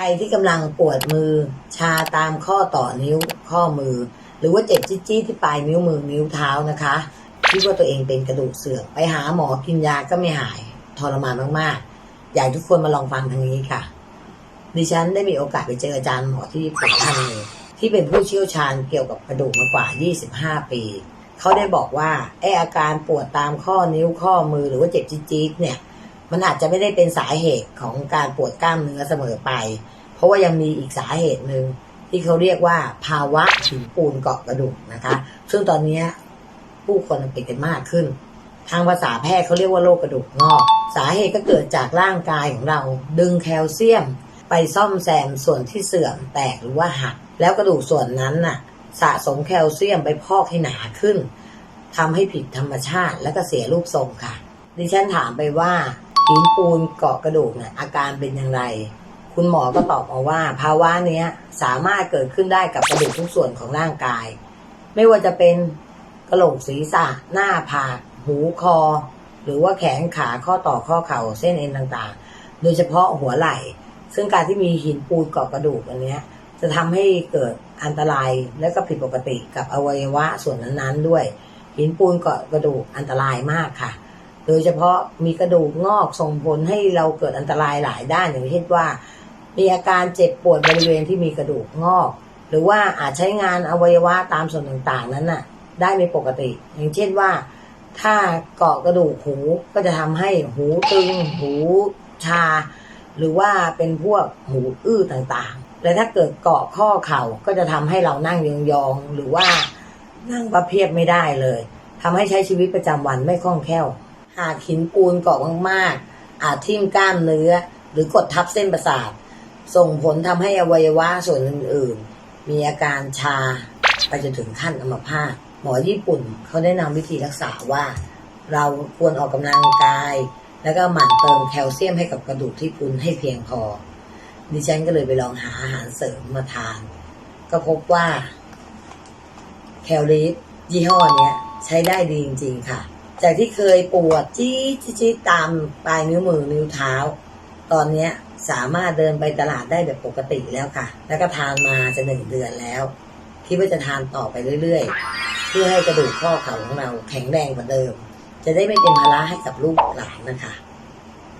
ใครที่กำลังปวดมือชาตามข้อต่อนิ้วข้อมือ หรือว่าเจ็บจี๊ดๆที่ปลายนิ้วมือนิ้วเท้านะคะคิดว่าตัวเองเป็นกระดูกเสื่อมไปหาหมอกินยาก็ไม่หายทรมานมากๆ อยากทุกคนมาลองฟังทางนี้ค่ะ ดิฉันได้มีโอกาสไปเจออาจารย์หมอที่ญี่ปุ่นท่านหนึ่งที่เป็นผู้เชี่ยวชาญเกี่ยวกับกระดูกมากว่า 25 ปี เขาได้บอกว่าไออาการปวดตามข้อนิ้วข้อมือหรือว่าเจ็บจี๊ดเนี่ย มันอาจจะไม่ได้เป็นสาเหตุของการปวดกล้ามเนื้อเสมอไป เพราะว่ายังมีอีกสาเหตุหนึ่งที่เขาเรียกว่าภาวะหินปูนเกาะกระดูกนะคะ ซึ่งตอนนี้ผู้คนเป็นกันมากขึ้น ทางภาษาแพทย์เขาเรียกว่าโรคกระดูกงอก สาเหตุก็เกิดจากร่างกายของเรา ดึงแคลเซียม ไปซ่อมแซมส่วนที่เสื่อมแตกหรือว่าหัก แล้วกระดูกส่วนนั้นน่ะ สะสมแคลเซียมไปพอกให้หนาขึ้นทำให้ผิดธรรมชาติและก็เสียรูปทรงค่ะ ดิฉันถามไปว่า หินปูนเกาะกระดูกเนี่ยอาการเป็นอย่างไร คุณหมอก็ตอบมาว่า ภาวะเนี้ยสามารถเกิดขึ้นได้กับกระดูกทุกส่วนของร่างกาย ไม่ว่าจะเป็นกระโหลกศีรษะ หน้าผาก หูคอ หรือว่าแขนขาข้อต่อข้อเข่าเส้นเอ็นต่างๆ โดยเฉพาะหัวไหล่ ซึ่งการที่มีหินปูนเกาะกระดูกอันเนี้ยจะทำให้เกิดอันตรายและก็ผิดปกติกับอวัยวะส่วนนั้นๆด้วย หินปูนเกาะกระดูกอันตรายมากค่ะ โดยเฉพาะมีกระดูกงอกส่งผลให้เราเกิดอันตรายหลายด้านอย่างเช่นว่า มีอาการเจ็บปวดบริเวณที่มีกระดูกงอก หรือว่าอาจใช้งานอวัยวะตามส่วนต่างๆ นั้นน่ะ ได้ไม่ปกติ อย่างเช่นว่า ถ้าเกาะกระดูกหูก็จะทำให้หูตึง หูชา หรือว่าเป็นพวกหูอื้อต่างๆ และถ้าเกิดเกาะข้อเข่าก็จะทำให้เรานั่งยองๆหรือว่านั่งประเพียบไม่ได้เลยทำให้ใช้ชีวิตประจำวันไม่คล่องแคล่ว หากหินปูนเกาะมากๆ อาจทิ่มกล้ามเนื้อ หรือกดทับเส้นประสาท ส่งผลทำให้อวัยวะส่วนอื่นๆ มีอาการชาไปจนถึงขั้นอัมพาตหมอญี่ปุ่นเขาแนะนำวิธีรักษาว่า เราควรออกกำลังกาย แล้วก็หมั่นเติมแคลเซียมให้กับกระดูกที่พุนให้เพียงพอ ดิฉันก็เลยไปลองหาอาหารเสริมมาทาน ก็พบว่า แคลริสยี่ห้อนี้ใช้ได้ดีจริง ๆ ค่ะ จากที่เคยปวดจี้จี้ตามปลายนิ้วมือนิ้วเท้า ตอนเนี้ยสามารถเดินไปตลาดได้แบบปกติแล้วค่ะ แล้วก็ทานมาจะหนึ่งเดือนแล้ว คิดว่าจะทานต่อไปเรื่อยๆ เพื่อให้กระดูกข้อเข่าของเราแข็งแรงกว่าเดิม จะได้ไม่เป็นภาระให้กับลูกหลานนะคะ